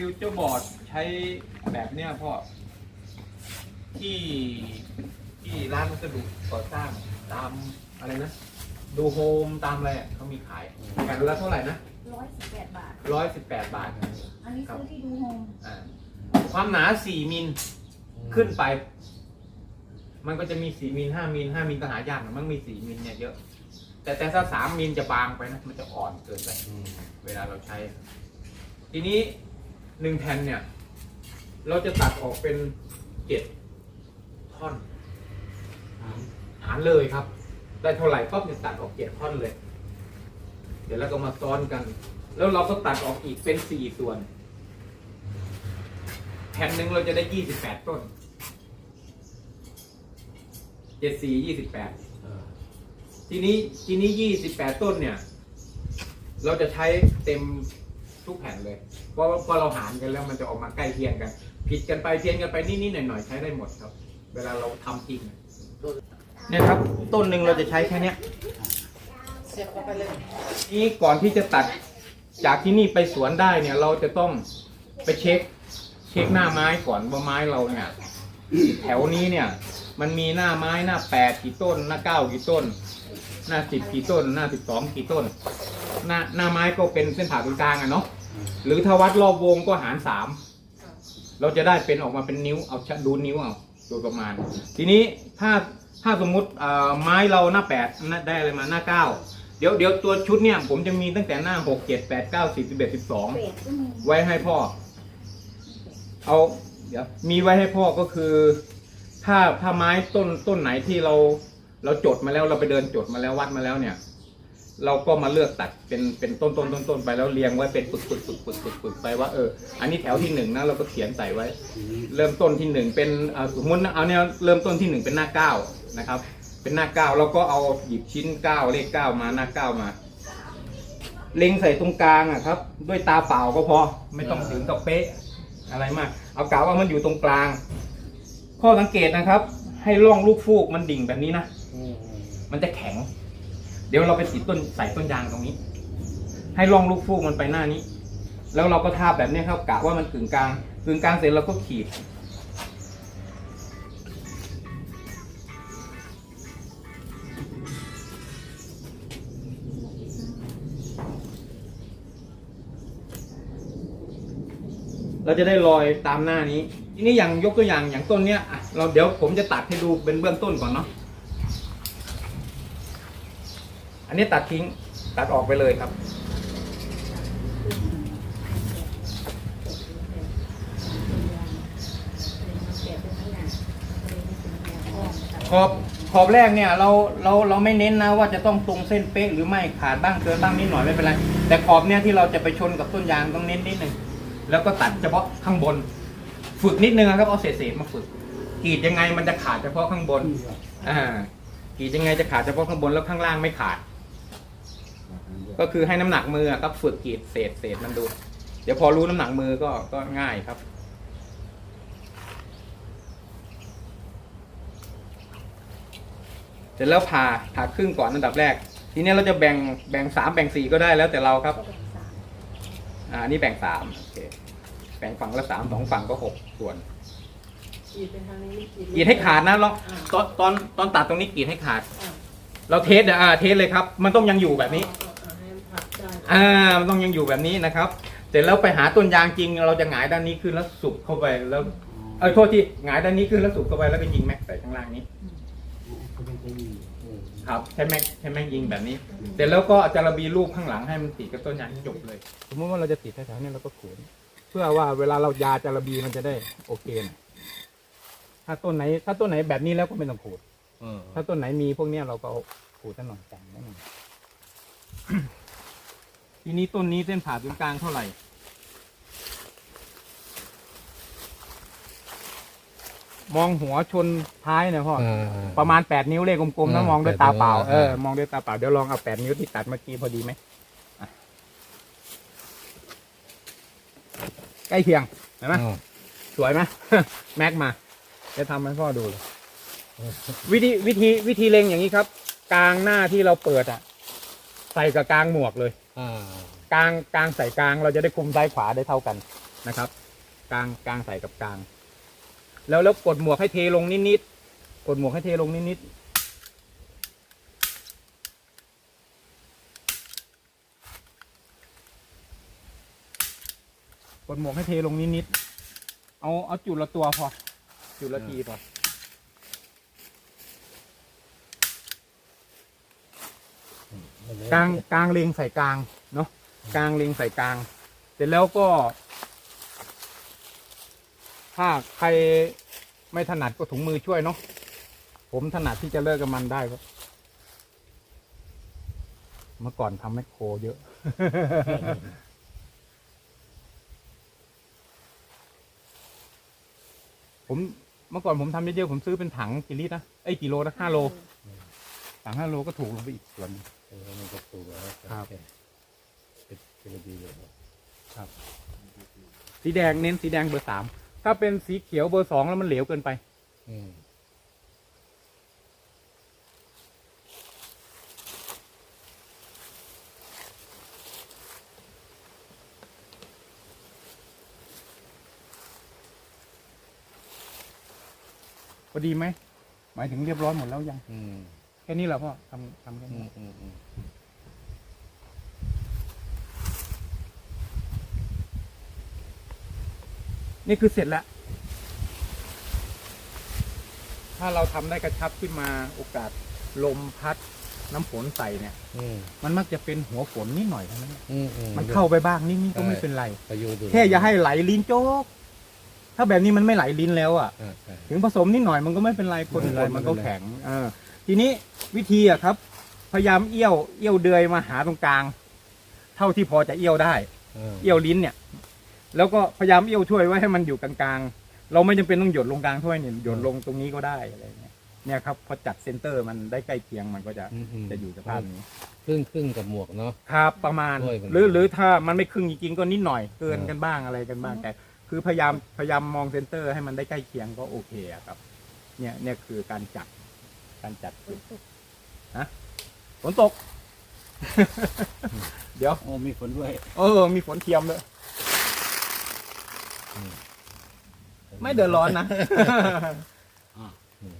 ฟิวเจอร์บอร์ดใช้แบบเนี้ยพ่อที่ที่ร้านวัสดุก่อสร้างตามอะไรนะ ดูโฮมตามอะไรอะเขามีขายแผ่นละเท่าไหร่นะร้อยสิบแปดบาท ร้อยสิบแปดบาทอันนี้ซื้อที่ดูโฮมอ่าความหนาสี่มิลขึ้นไป มันก็จะมีสี่มิลห้ามิลห้ามิลก็หายากนะมันมีสี่มิลเนี่ยเยอะ แต่แต่ถ้าสามมิลจะบางไปนะ มันจะอ่อนเกินไปเวลาเราใช้ ทีนี้ หนึ่งแผ่นเนี่ย เราจะตัดออกเป็นเจ็ดท่อนหารเลยครับ ได้เท่าไหร่ก็จะตัดออกเจ็ดท่อนเลย เดี๋ยวเราก็มาซ้อนกัน แล้วเราก็ตัดออกอีกเป็นสี่ส่วน แผ่นหนึ่งเราจะได้ยี่สิบแปดต้นเจ็ดสี่ยี่สิบแปดทีนี้ทีนี้ยี่สิบแปดต้นเนี่ย เราจะใช้เต็ม ทุกแผ่นเลย เพราะพอเราหารกันแล้วมันจะออกมาใกล้เคียงกัน ผิดกันไปเพี้ยนกันไปนิดๆหน่อยๆใช้ได้หมดครับ เวลาเราทำจริงเนี่ยครับต้นหนึ่งเราจะใช้แค่เนี้ยเสียบเข้าไปเลยนี่ก่อนที่จะตัดจากที่นี่ไปสวนได้เนี่ยเราจะต้องไปเช็ค เช็คหน้าไม้ก่อนว่าไม้เราเนี่ย แถวนี้เนี่ย มันมีหน้าไม้หน้าแปดกี่ต้นหน้าเก้ากี่ต้น หน้าสิบกี่ต้น หน้าสิบสองกี่ต้น หน้าหน้าไม้ก็เป็นเส้นผ่าศูนย์กลางอะเนาะหรือถ้าวัดรอบวงก็หารสามเราจะได้เป็นออกมาเป็นนิ้วเอาชะดูนิ้วเอาโดยประมาณ ทีนี้ถ้าถ้าสมมุติอ่อไม้เราหน้าแปดได้อะไรมาหน้าเก้าเดี๋ยวเดี๋ยวตัวชุดเนี่ย ผมจะมีตั้งแต่หน้าหกเจ็ดแปดเก้าสิบสิบเอ็ดสิบสองไว้ให้พ่อ เอาเดี๋ยวมีไว้ให้พ่อก็คือ ถ้าถ้าไม้ต้นต้นไหนที่เรา เราจดมาแล้วเราไปเดินจดมาแล้ววัดมาแล้วเนี่ย เราก็มาเลือกตัดเป็นเป็นต้นต้นต้นต้นไปแล้วเรียงไว้เป็นปึกปึกปึกปึกปึกปึกไปว่าเอออันนี้แถวที่หนึ่งนะเราก็เขียนใส่ไว้ เริ่มต้นที่หนึ่งเป็นสมมติเอาเนี่ยเริ่มต้นที่หนึ่งเป็นหน้าเก้านะครับ เป็นหน้าเก้าเราก็เอาหยิบชิ้นเก้าเลขเก้ามาหน้าเก้ามาเล็งใส่ตรงกลางอะครับ ด้วยตาเปล่าก็พอไม่ต้องถึงกับเป๊ะอะไรมาก เอากะว่ามันอยู่ตรงกลาง ข้อสังเกตนะครับ ให้ร่องลูกฟูกมันดิ่งแบบนี้นะ มันจะแข็ง เดี๋ยวเราไปติดต้นใส่ต้นยางตรงนี้ ให้ร่องลูกฟูกมันไปหน้านี้ แล้วเราก็ทาบแบบนี้ครับกะว่ามันกึ่งกลางกึ่งกลางเสร็จเราก็ขีด เราจะได้รอยตามหน้านี้ ทีนี้อย่างยกตัวอย่างอย่างต้นเนี้ยอะเราเดี๋ยวผมจะตัดให้ดูเป็นเบื้องต้นก่อนเนาะ อันนี้ตัดทิ้งตัดออกไปเลยครับขอบขอบแรกเนี่ยเราเราเราไม่เน้นนะว่าจะต้องตรงเส้นเป๊ะหรือไม่ขาดบ้างเกินบ้างนิดหน่อยไม่เป็นไรแต่ขอบเนี่ยที่เราจะไปชนกับต้นยางต้องเน้นนิดหนึ่งแล้วก็ตัดเฉพาะข้างบน ฝึกนิดนึงครับเอาเศษๆมาฝึกกรีดยังไงมันจะขาดเฉพาะข้างบนอ่ากรีดยังไงจะขาดเฉพาะข้างบนแล้วข้างล่างไม่ขาด ก็คือให้น้ำหนักมืออะครับฝึกกรีดเศษเศษมันดู เดี๋ยวพอรู้น้ำหนักมือก็ก็ง่ายครับ เสร็จแล้วผ่าผ่าครึ่งก่อนอันดับแรก ทีนี้เราจะแบ่งแบ่งสามแบ่งสี่ก็ได้แล้วแต่เราครับก็เป็นสามอ่าอันนี่แบ่งสามโอเคแบ่งฝั่งละสามสองฝั่งก็หกส่วนขีดเป็นทางนี้กรีดให้ขาดนะลองอ่าตอนตอนตอนตัดตรงนี้กรีดให้ขาดอ่าเราเทสเดี๋ยวอ่าเทสเลยครับ มันต้องยังอยู่แบบนี้อ่าให้มันผัดได้ อ่ามันต้องยังอยู่แบบนี้นะครับ เสร็จแล้วไปหาต้นยางจริง เราจะหงายด้านนี้ขึ้นแล้วสุบเข้าไปแล้วเออโทษทีหงายด้านนี้ขึ้นแล้วสุบเข้าไปแล้วก็ยิงแม็กใส่ข้างล่างนี้ครับใช้แม็กใช้แม็กยิงแบบนี้ เสร็จแล้วก็จะระบีรูปข้างหลังให้มันติดกับต้นยางจบเลย สมมติว่าเราจะติดแถวๆนี้เราก็ขูดเพื่อว่าเวลาเรายาจะระบีมันจะได้โอเคหน่อยถ้าต้นไหน ถ้าต้นไหนแบบนี้แล้วก็ไม่ต้องขูด ถ้าต้นไหนมีพวกเนี้ยเราก็เอาขูดซะหน่อยแต่งนิดหน่อย ทีนี้ต้นนี้เส้นผ่าศูนย์กลางเท่าไหร่ มองหัวชนท้ายนะพ่อประมาณแปดนิ้วเลขกลมๆนะอ่ามองด้วยตาเปล่าแปดนิ้วเอออ่ามมองด้วยตาเปล่า เดี๋ยวลองเอาแปดนิ้วที่ตัดเมื่อกี้พอดีไหมอะใกล้เคียงเห็นไหมสวยไหม แม็กมา จะทำให้พ่อดูเลย วิธีวิธีวิธีเล็งอย่างนี้ครับ กลางหน้าที่เราเปิดอะ ใส่กับกลางหมวกเลย กลางกลางใส่กลางเราจะได้คุมซ้ายขวาได้เท่ากันนะครับ กลางกลางใส่กับกลาง แล้วแล้วกดหมวกให้เทลงนิดๆกดหมวกให้เทลงนิดๆกดหมวกให้เทลงนิดๆเอาเอาจุดละตัวพอ จุดละทีพอ กลางกลางเลงใส่กลางเนาะกลางเลงใส่กลาง เสร็จแล้วก็ ถ้าใครไม่ถนัดก็ถุงมือช่วยเนาะผมถนัดที่จะเลิกกับมันได้ครับเมื่อก่อนทำแมคโครเยอะ ผมเมื่อก่อนผมทำเยอะๆผมซื้อเป็นถังกี่ลิตรนะไอ้กี่โลนะห้าโล ถังห้าโลก็ถูกลงไปอีกส่วนหนึ่ง เออมันก็ปลูกแล้วครับ เป็นเป็นดีเลยสีแดงเน้นสีแดงเบอร์สามถ้าเป็นสีเขียวเบอร์สองแล้วมันเหลวเกินไป อืมพอดีไหมหมายถึงเรียบร้อยหมดแล้วยัง อืมแค่นี้แหละพ่อทำทำแค่อืนี้มอืมอืมนี่คือเสร็จแล้ว ถ้าเราทำได้กระชับขึ้นมาโอกาสลมพัดน้ำฝนใส่เนี่ย อืมมันมักจะเป็นหัวฝนนิดหน่อยเท่านั้นอืมอืมมันเข้าไปบ้างนิดนี่ก็ไม่เป็นไร ประโยชน์ดูแค่อย่าให้ไหลลิ้นโจ๊ก ถ้าแบบนี้มันไม่ไหลลิ้นแล้วอะ อ่าใช่ถึงผสมนิดหน่อยมันก็ไม่เป็นไรคนไม่เป็นคไรนมันก็ไม่เป็นไรแข็งเออ ทีนี้วิธีอะครับ พยายามเอี้ยวเอี้ยวเดือยมาหาตรงกลาง เท่าที่พอจะเอี้ยวได้อ่าเอี้ยวลิ้นเนี่ย แล้วก็พยายามเอี้ยวถ้วยไว้ให้มันอยู่กลางๆ เราไม่จำเป็นต้องหยดลงกลางถ้วยเนี่ยหยดลงตรงนี้ก็ได้อะไรเงี้ยเนี่ยครับพอจัดเซนเตอร์มันได้ใกล้เคียงมันก็จะอืมมจะอยู่สภาพนี้ครึ่งครึ่งกับหมวกเนาะ ครับประมาณ ถ้วยมันหรือหรือถ้ามันไม่ครึ่งจริงๆก็นิดหน่อยเกินอ่ากักันบ้างอะไรกันบ้างแต่ คือพยายามพยายามมองเซนเตอร์ให้มันได้ใกล้เคียงก็โอเคอะครับ เนี่ยเนี่ยคือการจัด การจัดจุดฮะฝนตก เดี๋ยว โอ้มีฝนด้วย เออ มีฝนเทียมเลยไม่เดือดร้อนนะอืม